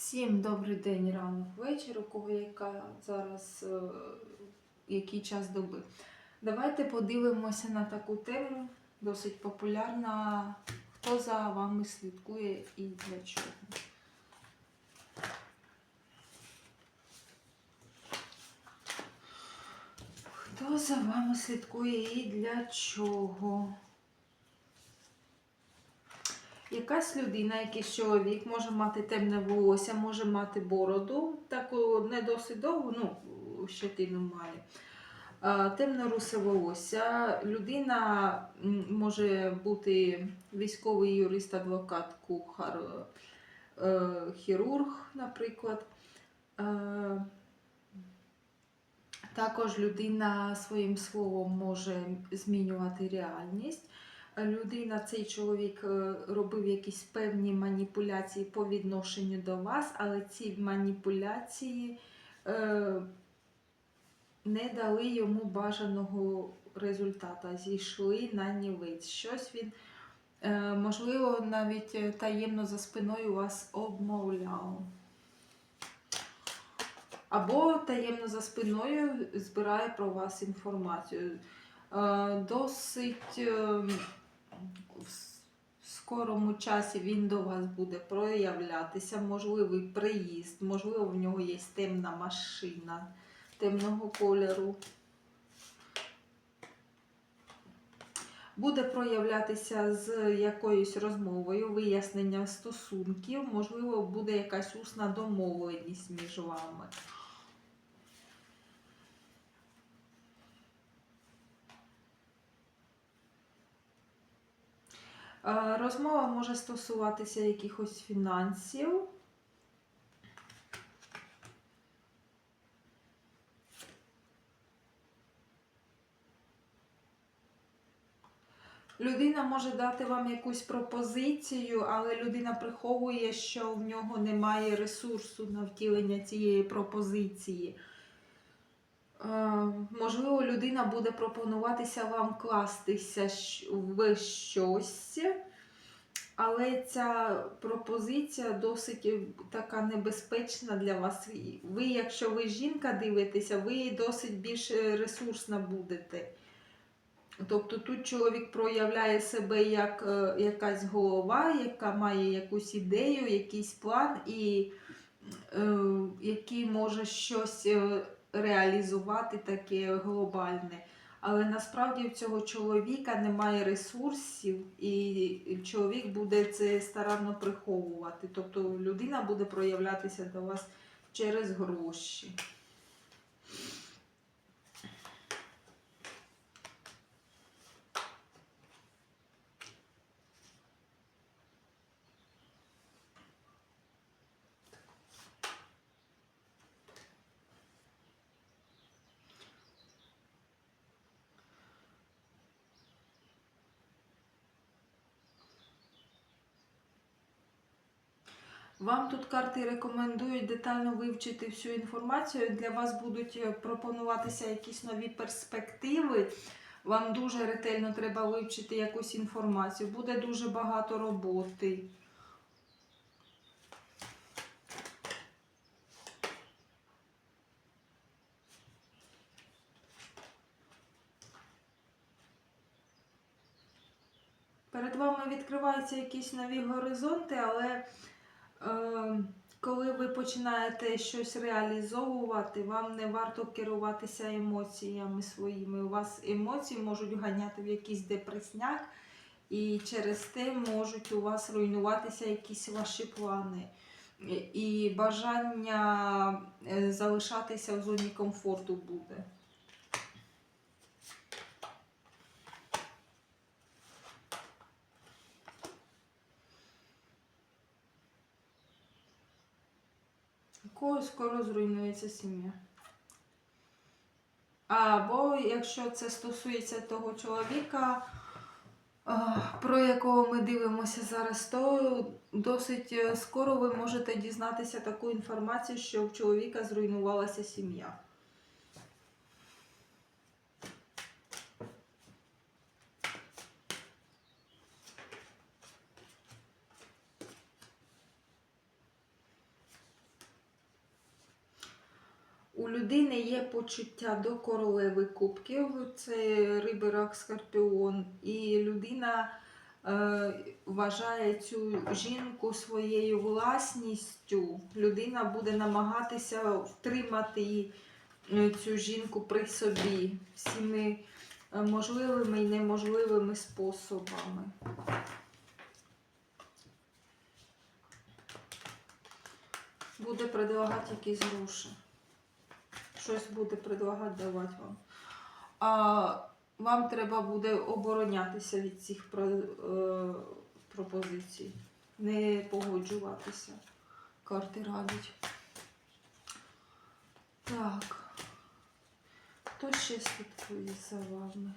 Всім добрий день, ранок, вечір, у кого яка зараз е, який час доби. Давайте подивимося на таку тему, досить популярна. Хто за вами слідкує і для чого? Хто за вами слідкує і для чого? Якась людина, якийсь чоловік може мати темне волосся, може мати бороду, таку не досить довгу, ну, щетину має. А, Темно-русе волосся. Людина може бути військовий юрист, адвокат, кухар, е, хірург, наприклад. Е, Також людина своїм словом може змінювати реальність людина, цей чоловік е, робив якісь певні маніпуляції по відношенню до вас, але ці маніпуляції е, не дали йому бажаного результату, зійшли на нівець. Щось він, е, можливо, навіть таємно за спиною вас обмовляв. Або таємно за спиною збирає про вас інформацію. Досить е, в скорому часі він до вас буде проявлятися, можливий приїзд, можливо, в нього є темна машина темного кольору. Буде проявлятися з якоюсь розмовою, виясненням стосунків, можливо, буде якась усна домовленість між вами. Розмова може стосуватися якихось фінансів. Людина може дати вам якусь пропозицію, але людина приховує, що в нього немає ресурсу на втілення цієї пропозиції. Е, Можливо, людина буде пропонуватися вам кластися в щось, але ця пропозиція досить така небезпечна для вас. Ви, якщо ви жінка дивитеся, ви досить більш ресурсна будете. Тобто тут чоловік проявляє себе як е, якась голова, яка має якусь ідею, якийсь план, і е, який може щось е, реалізувати таке глобальне. Але насправді в цього чоловіка немає ресурсів, і чоловік буде це старанно приховувати. Тобто людина буде проявлятися до вас через гроші. Вам тут карти рекомендують детально вивчити всю інформацію. Для вас будуть е, пропонуватися якісь нові перспективи. Вам дуже ретельно треба вивчити якусь інформацію. Буде дуже багато роботи. Перед вами відкриваються якісь нові горизонти, але коли ви починаєте щось реалізовувати, вам не варто керуватися емоціями своїми. У вас емоції можуть ганяти в якийсь депресняк, і через те можуть у вас руйнуватися якісь ваші плани. І бажання е, залишатися в зоні комфорту буде. У когось скоро зруйнується сім'я. Або якщо це стосується того чоловіка, про якого ми дивимося зараз, то досить е, скоро ви можете дізнатися таку інформацію, що в чоловіка зруйнувалася сім'я. У людини є почуття до королеви кубків, це риби, рак, скорпіон, і людина е, вважає цю жінку своєю власністю. Людина буде намагатися втримати е, цю жінку при собі всіми е, можливими і неможливими способами. Буде предлагати якісь гроші. Щось буде предлагати давати вам. А вам треба буде оборонятися від цих е, пропозицій. Не погоджуватися. Карти радять. Так. Хто ще слідкує за вами?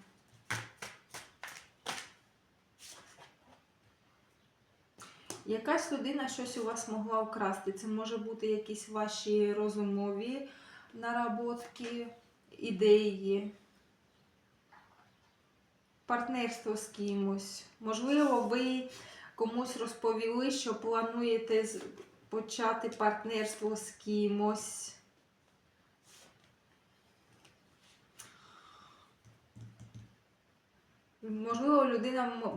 Якась людина щось у вас могла вкрасти. Це може бути якісь ваші розумові наработки, ідеї, партнерство з кимось. Можливо, ви комусь розповіли, що плануєте почати партнерство з кимось. Можливо, людина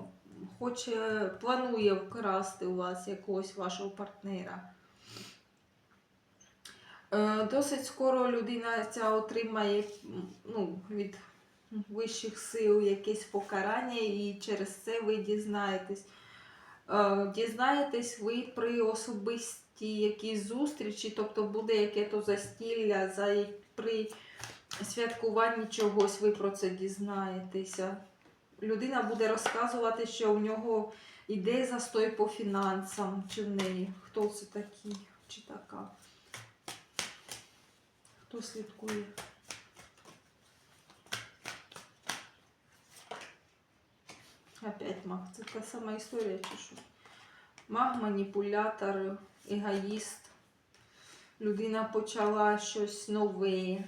хоче, планує вкрасти у вас якогось вашого партнера. Е, Досить скоро людина ця отримає ну, від вищих сил якесь покарання, і через це ви дізнаєтесь. Е, Дізнаєтесь ви при особистій якійсь зустрічі, тобто буде яке-то застілля, за, при святкуванні чогось ви про це дізнаєтеся. Людина буде розказувати, що у нього іде застой по фінансам, чи в неї. Хто це такий, чи така. Хто слідкує? Опять маг. Це та сама історія, чи що? Маг, маніпулятор, егоїст. Людина почала щось нове.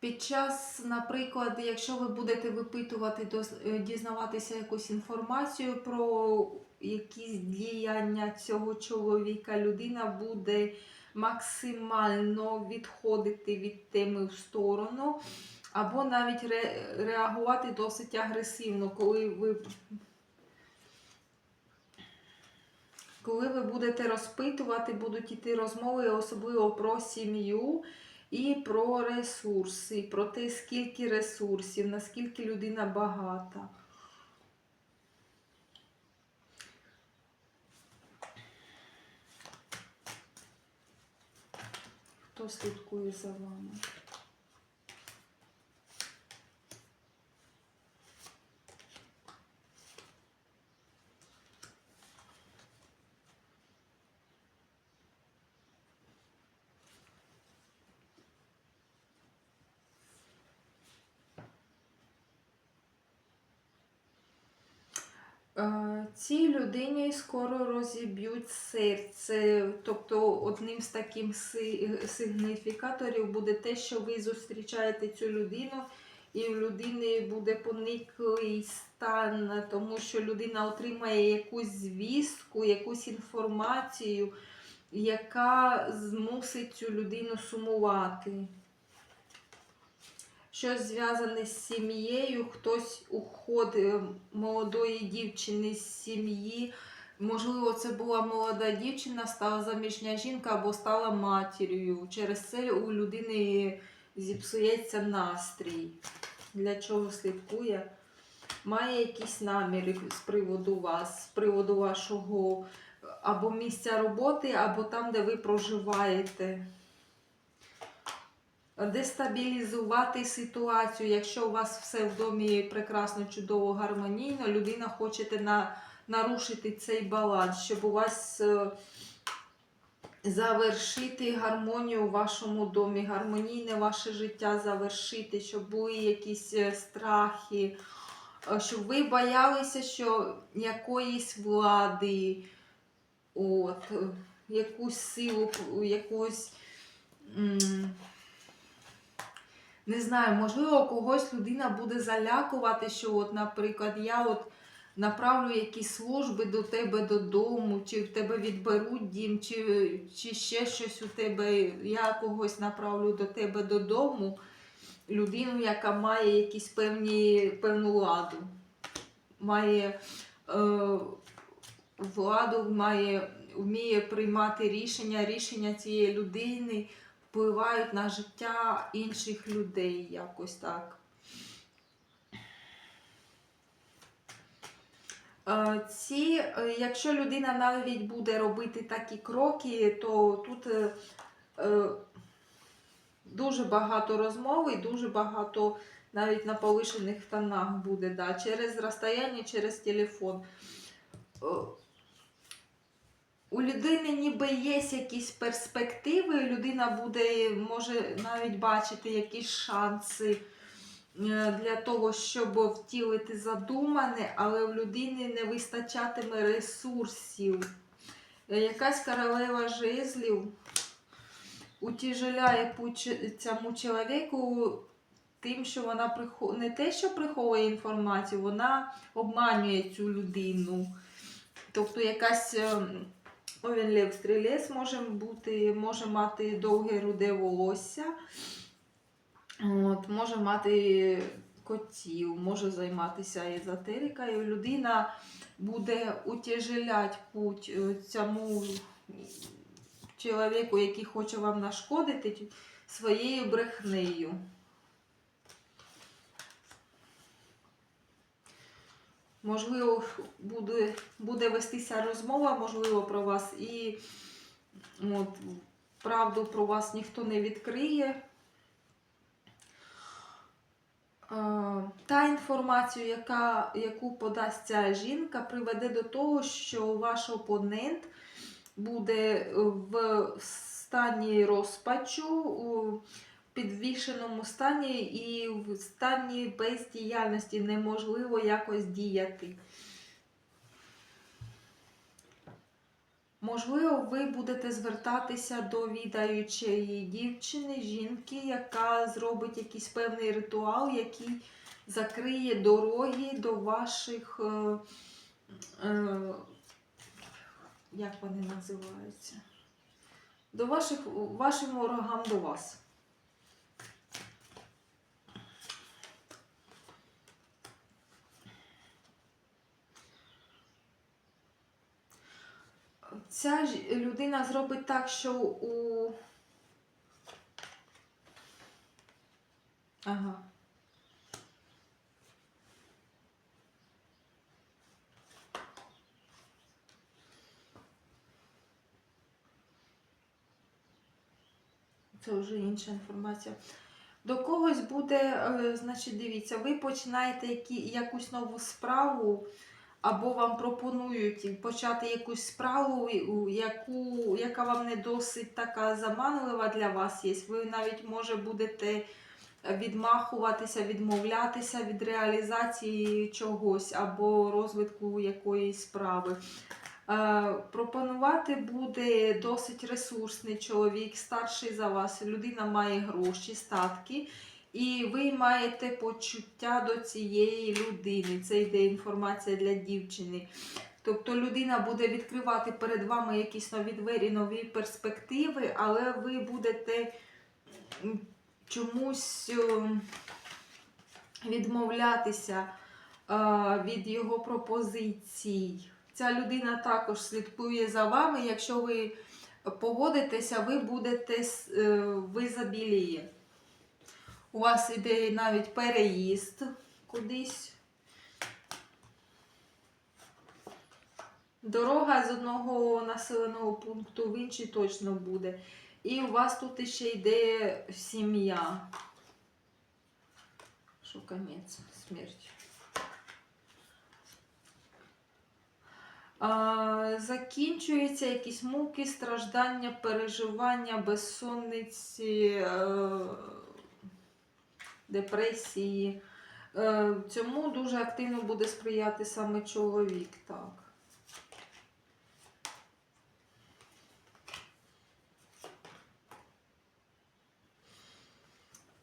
Під час, наприклад, якщо ви будете випитувати, е, дізнаватися якусь інформацію про якісь діяння цього чоловіка, людина буде максимально відходити від теми в сторону, або навіть ре- реагувати досить агресивно, коли ви. Коли ви будете розпитувати, будуть іти розмови, особливо про сім'ю і про ресурси, про те, скільки ресурсів, наскільки людина багата. Хто слідкує за вами? Цій людині скоро розіб'ють серце. Тобто одним з таких сигніфікаторів буде те, що ви зустрічаєте цю людину, і в людини буде пониклий стан, тому що людина отримає якусь звістку, якусь інформацію, яка змусить цю людину сумувати. Щось зв'язане з сім'єю, хтось уходить молодої дівчини з сім'ї. Можливо, це була молода дівчина, стала заміжня жінка або стала матір'ю. Через це у людини зіпсується настрій. Для чого слідкує? Має якісь наміри з приводу вас, з приводу вашого або місця роботи, або там, де ви проживаєте дестабілізувати ситуацію. Якщо у вас все в домі прекрасно, чудово, гармонійно, людина хоче на, нарушити цей баланс, щоб у вас е, завершити гармонію у вашому домі, гармонійне ваше життя завершити, щоб були якісь е, страхи, е, щоб ви боялися, що якоїсь влади, от, якусь силу, якусь. Не знаю, можливо, когось людина буде залякувати, що, от, наприклад, я от направлю якісь служби до тебе додому, чи в тебе відберуть дім, чи, чи ще щось у тебе, я когось направлю до тебе додому, людину, яка має якісь певні, певну владу, має е, владу, має, вміє приймати рішення, рішення цієї людини впливають на життя інших людей, якось так. Е, Ці, е, якщо людина навіть буде робити такі кроки, то тут е, е, дуже багато розмови, і дуже багато навіть на повишених тонах буде, да, через розстояння, через телефон. У людини ніби є якісь перспективи, людина буде, може навіть бачити якісь шанси е, для того, щоб втілити задумане, але в людини не вистачатиме ресурсів. Е, Якась королева жезлів утяжеляє цьому чоловіку тим, що вона прихо... не те, що приховує інформацію, вона обманює цю людину. Тобто якась Лев Стрілець може бути, може мати довге руде волосся, от, може мати котів, може займатися езотерикою. Людина буде утяжеляти путь е, цьому чоловіку, який хоче вам нашкодити своєю брехнею. Можливо, буде, буде вестися розмова, можливо, про вас, і от, правду про вас ніхто не відкриє. Та інформація, яка, яку подасть ця жінка, приведе до того, що ваш опонент буде в стані розпачу, підвішеному стані і в стані бездіяльності неможливо якось діяти. Можливо, ви будете звертатися до відаючої дівчини, жінки, яка зробить якийсь певний ритуал, який закриє дороги до ваших, е, е, як вони називаються? До ваших, вашим ворогам до вас. Ця ж людина зробить так, що у. Ага. Це вже інша інформація. До когось буде, е, значить, дивіться, ви починаєте які, якусь нову справу, або вам пропонують почати якусь справу, яку, яка вам не досить така заманлива для вас є. Ви навіть може будете відмахуватися, відмовлятися від реалізації чогось або розвитку якоїсь справи. Е, Пропонувати буде досить ресурсний чоловік, старший за вас. Людина має гроші, статки, і ви маєте почуття до цієї людини. Це йде інформація для дівчини. Тобто людина буде відкривати перед вами якісь нові двері, нові перспективи, але ви будете чомусь відмовлятися е, від його пропозицій. Ця людина також слідкує за вами. Якщо ви погодитеся, ви будете е, ви забіліє. У вас іде навіть переїзд кудись. Дорога з одного населеного пункту в інший точно буде. І у вас тут ще йде сім'я. Що конець, смерть. А, закінчуються якісь муки, страждання, переживання, безсонниці, е, депресії. Е, цьому дуже активно буде сприяти саме чоловік. Так.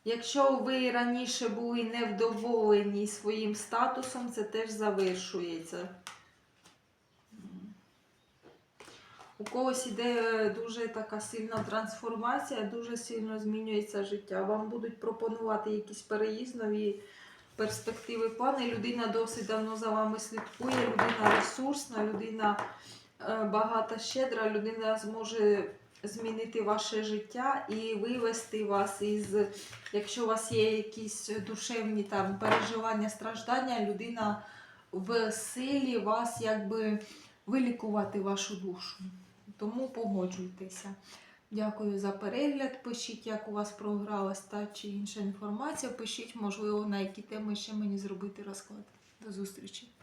Якщо ви раніше були невдоволені своїм статусом, це теж завершується. У когось іде дуже така сильна трансформація, дуже сильно змінюється життя. Вам будуть пропонувати якісь переїзд, нові перспективи, плани. Людина досить давно за вами слідкує, людина ресурсна, людина е, багата, щедра, людина зможе змінити ваше життя і вивести вас із, якщо у вас є якісь душевні там переживання, страждання, людина в силі вас якби вилікувати вашу душу. Тому погоджуйтеся. Дякую за перегляд. Пишіть, як у вас програлась та чи інша інформація. Пишіть, можливо, на які теми ще мені зробити розклад. До зустрічі!